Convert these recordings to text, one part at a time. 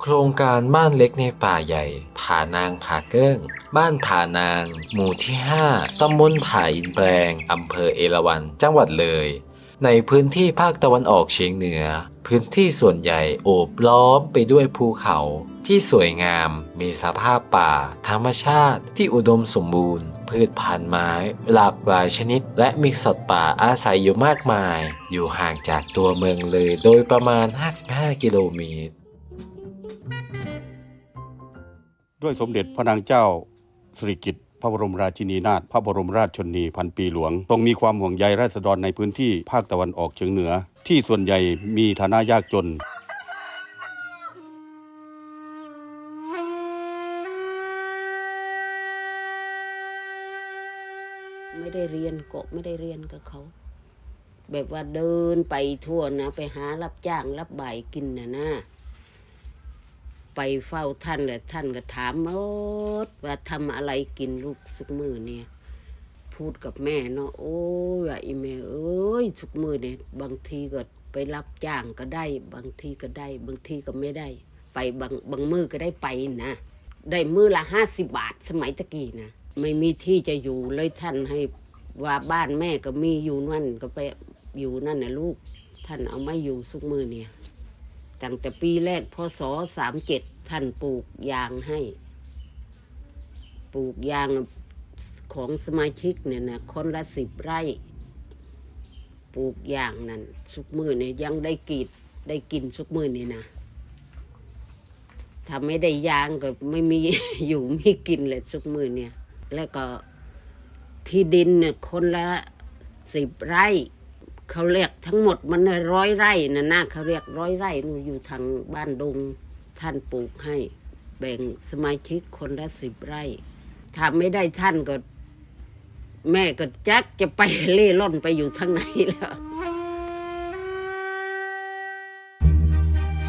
โครงการบ้านเล็กในป่าใหญ่ผานางผาเกิ้ง บ้านผานาง หมู่ที่ 5 ตำบลผาอินแปลง อำเภอเอราวัณ จังหวัดเลย ในพื้นที่ภาคตะวันออกเฉียงเหนือ พื้นที่ส่วนใหญ่โอบล้อมไปด้วยภูเขาที่สวยงาม มีสภาพป่า ธรรมชาติที่อุดมสมบูรณ์ พืชพันธุ์ไม้ หลากหลายชนิด และมีสัตว์ป่าอาศัยอยู่มากมาย อยู่ห่างจากตัวเมืองเลยโดยประมาณ 55 กิโลเมตร ด้วยสมเด็จพระนางเจ้าสิริกิติ์พระบรมราชินีนาถพระบรมราชชนนีพันปีหลวงทรงมีความห่วงใยราษฎรในพื้นที่ภาคตะวันออกเฉียงเหนือ ที่ส่วนใหญ่มีฐานะยากจน ไม่ได้เรียนก็ไม่ได้เรียนกับเขา แบบว่าเดินไปทั่วนะ ไปหารับจ้างรับบ่ายกินนะนะ ไปเฝ้าท่านแหละท่านก็ถามหมดว่าทำอะไรกินลูกสุกมือเนี่ย พูดกับแม่เนาะโอ้ยว่าอีแม่เอ้ยสุกมือเนี่ยบางทีก็ไปรับจ้างก็ได้ บางทีก็ได้ บางทีก็ไม่ได้ ไปบางบางมือก็ได้ไปนะได้มือละห้าสิบบาทสมัยตะกี้นะไม่มีที่จะอยู่เลยท่านให้ว่าบ้านแม่ก็มีอยู่นั่นก็ไปอยู่นั่นนะลูก ท่านเอาไม่อยู่สุกมือเนี่ย ตั้งแต่ปีแรกพศสามเจ็ดท่านปลูกยางให้ ปลูกยางของสมาชิกเนี่ยนะคนละสิบไร่ ปลูกยางนั่นสุกมือเนี่ยยังได้กีดได้กินสุกมือนี่นะถ้าไม่ได้ยางก็ไม่มีอยู่ไม่กินเลยสุกมือเนี่ย แล้วก็ที่ดินเนี่ยคนละสิบไร่ เขาเรียกทั้งหมดมันร้อยไร่นะนะเขาเรียกร้อยไร่นูอยู่ทางบ้านดง ท่านปลูกให้ แบ่งสมาชิกคนละสิบไร่ถ้าไม่ได้ท่านก็ แม่ก็จักจะไปเล่ร่อนไปอยู่ทางไหนแล้ว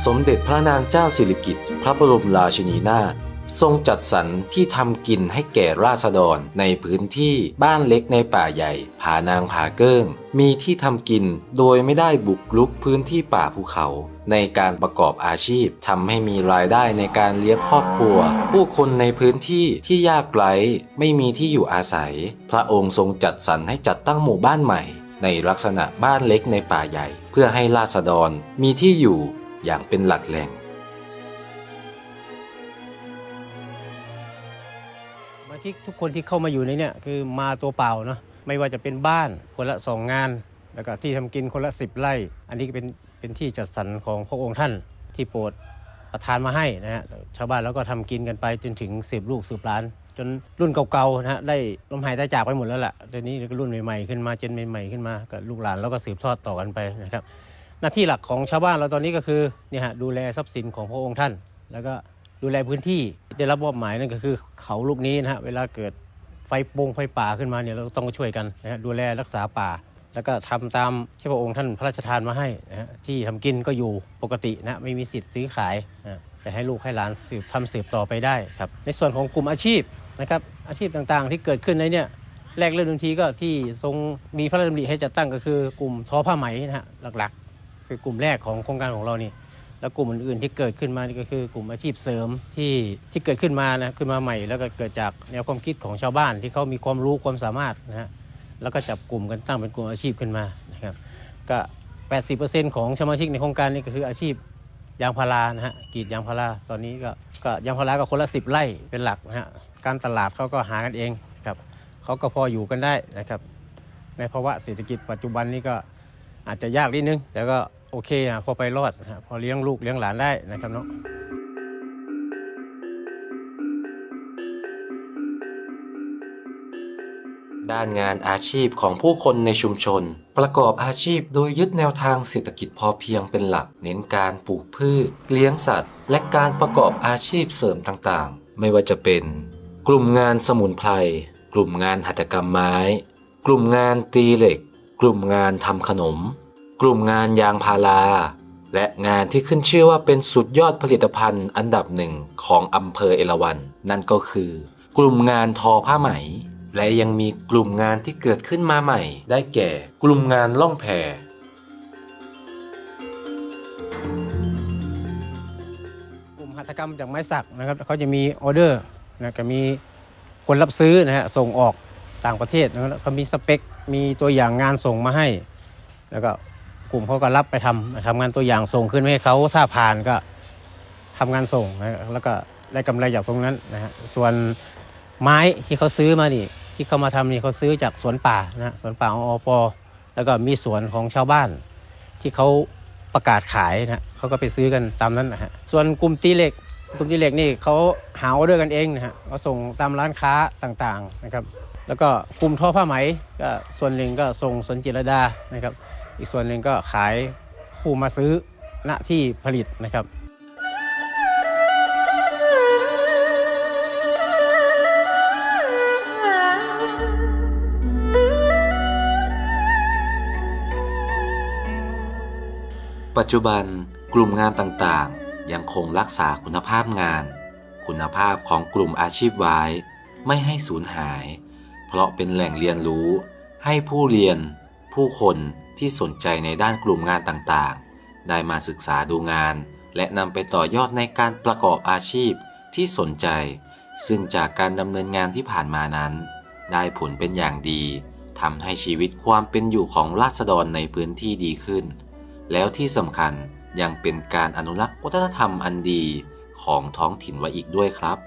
สมเด็จพระนางเจ้าสิริกิติ์พระบรมราชินีนาถ ทรงจัดสรรที่ทำกินให้แก่ราษฎรในพื้นที่บ้านเล็กในป่าใหญ่ผานางผาเกิ้ง มีที่ทำกินโดยไม่ได้บุกรุกพื้นที่ป่าภูเขา ในการประกอบอาชีพทำให้มีรายได้ในการเลี้ยงครอบครัว ผู้คนในพื้นที่ที่ยากไร้ไม่มีที่อยู่อาศัย พระองค์ทรงจัดสรรให้จัดตั้งหมู่บ้านใหม่ ในลักษณะบ้านเล็กในป่าใหญ่ เพื่อให้ราษฎรมีที่อยู่อย่างเป็นหลักแหล่ง ชิกทุกคนที่เข้ามาอยู่ในเนี่ยคือมาตัวเปล่าเนาะไม่ว่าจะเป็นบ้านคนละสองงาน แล้วก็ที่ทำกินคนละสิบไร่ อันนี้ก็เป็นเป็นที่จัดสรรของพระองค์ท่านที่โปรดประทานมาให้นะฮะชาวบ้านแล้วก็ทำกินกันไปจนถึงสืบลูกสืบหลาน จนรุ่นเก่าๆนะฮะได้ลมหายใจจากไปหมดแล้วล่ะเดี๋ยวนี้ก็รุ่นใหม่ๆขึ้นมาเจนใหม่ๆขึ้นมากับลูกหลานแล้วก็สืบทอดต่อกันไปนะครับหน้าที่หลักของชาวบ้านเราตอนนี้ก็คือเนี่ยฮะดูแลทรัพย์สินของพระองค์ท่าน แล้วก็ ดูแลพื้นที่ได้รับมอบหมายนั่นก็คือเขาลูกนี้นะฮะเวลาเกิดไฟปงไฟป่าขึ้นมาเนี่ยเราก็ต้องช่วยกันนะฮะดูแลรักษาป่า แล้วก็ทำตามที่พระองค์ท่านพระราชทานมาให้นะฮะที่ทำกินก็อยู่ปกตินะไม่มีสิทธิ์ซื้อขายนะแต่ให้ลูกให้หลานสืบทำสืบต่อไปได้ครับในส่วนของกลุ่มอาชีพนะครับอาชีพต่างๆ ที่เกิดขึ้นในเนี่ยแรกเริ่มทันทีก็ที่ทรงมีพระราชดำริให้จัดตั้งก็คือกลุ่มทอผ้าไหมนะฮะหลักๆ คือกลุ่มแรกของโครงการของเรานี่ แล้วกลุ่มอื่นๆที่เกิดขึ้นมานี่ก็คือกลุ่มอาชีพเสริมที่ที่เกิดขึ้นมานะขึ้นมาใหม่ แล้วก็เกิดจากแนวความคิดของชาวบ้านที่เขามีความรู้ความสามารถนะฮะแล้วก็จับกลุ่มกันตั้งเป็นกลุ่มอาชีพขึ้นมานะครับก็ 80%ของสมาชิกในโครงการนี้ก็คืออาชีพยางพารานะฮะกรีดยางพาราตอนนี้ก็ก็ยางพาราก็คนละ 10 ไร่เป็นหลักนะฮะการตลาดเขาก็หากันเองครับเขาก็พออยู่กันได้นะครับ ในภาวะเศรษฐกิจปัจจุบันนี้ก็อาจจะยากนิดนึง แต่ก็ โอเคนะพอไปรอดนะฮะพอเลี้ยงลูกเลี้ยงหลานได้นะครับเนาะด้านงานอาชีพของผู้คนในชุมชน ประกอบอาชีพโดยยึดแนวทางเศรษฐกิจพอเพียงเป็นหลัก เน้นการปลูกพืช เลี้ยงสัตว์ และการประกอบอาชีพเสริมต่างๆ ไม่ว่าจะเป็น กลุ่มงานสมุนไพรกลุ่มงานหัตถกรรมไม้ กลุ่มงานตีเหล็ก กลุ่มงานทำขนม กลุ่มงานยางพาราและงานที่ขึ้นชื่อว่าเป็นสุดยอดผลิตภัณฑ์อันดับหนึ่งของอำเภอเอราวัณนั่นก็คือ กลุ่มงานทอผ้าไหม และยังมีกลุ่มงานที่เกิดขึ้นมาใหม่ ได้แก่ กลุ่มงานล่องแพกลุ่มหัตถกรรมจากไม้สักนะครับเขาจะมีออเดอร์นะก็มีคนรับซื้อนะฮะส่งออกต่างประเทศนะครับเขามีสเปค มีตัวอย่างงานส่งมาให้ แล้วก็ กลุ่มเขาก็รับไปทำทำงานตัวอย่างส่งขึ้นให้เขาถ้าผ่านก็ทำงานส่งแล้วก็ได้กำไรจากตรงนั้นนะฮะส่วนไม้ที่เขาซื้อมานี่ที่เขามาทำนี่เขาซื้อจากสวนป่านะสวนป่าของอปแล้วก็มีสวนของชาวบ้าน ที่เขาประกาศขายนะฮะเขาก็ไปซื้อกันตามนั้นนะฮะส่วนกลุ่มตีเหล็กกลุ่มตีเหล็กนี่เขาหาออเดอร์กันเองนะฮะเขาส่งตามร้านค้าต่างๆนะครับ แล้วก็กลุ่มทอผ้าไหมก็ส่วนหนึ่งก็ส่งสวนจิรดานะครับ อีกส่วนหนึ่งก็ขายผู้มาซื้อณที่ผลิตนะครับปัจจุบันกลุ่มงานต่างๆ ยังคงรักษาคุณภาพงาน คุณภาพของกลุ่มอาชีพไว้ไม่ให้สูญหาย เพราะเป็นแหล่งเรียนรู้ให้ผู้เรียน ผู้คน ที่สนใจในด้านกลุ่มงานต่างๆ ได้มาศึกษาดูงาน และนำไปต่อยอดในการประกอบอาชีพที่สนใจ ซึ่งจากการดำเนินงานที่ผ่านมานั้น ได้ผลเป็นอย่างดีทำให้ชีวิตความเป็นอยู่ของราษฎรในพื้นที่ดีขึ้น แล้วที่สำคัญยังเป็นการอนุรักษ์วัฒนธรรมอันดีของท้องถิ่นไว้อีกด้วยครับ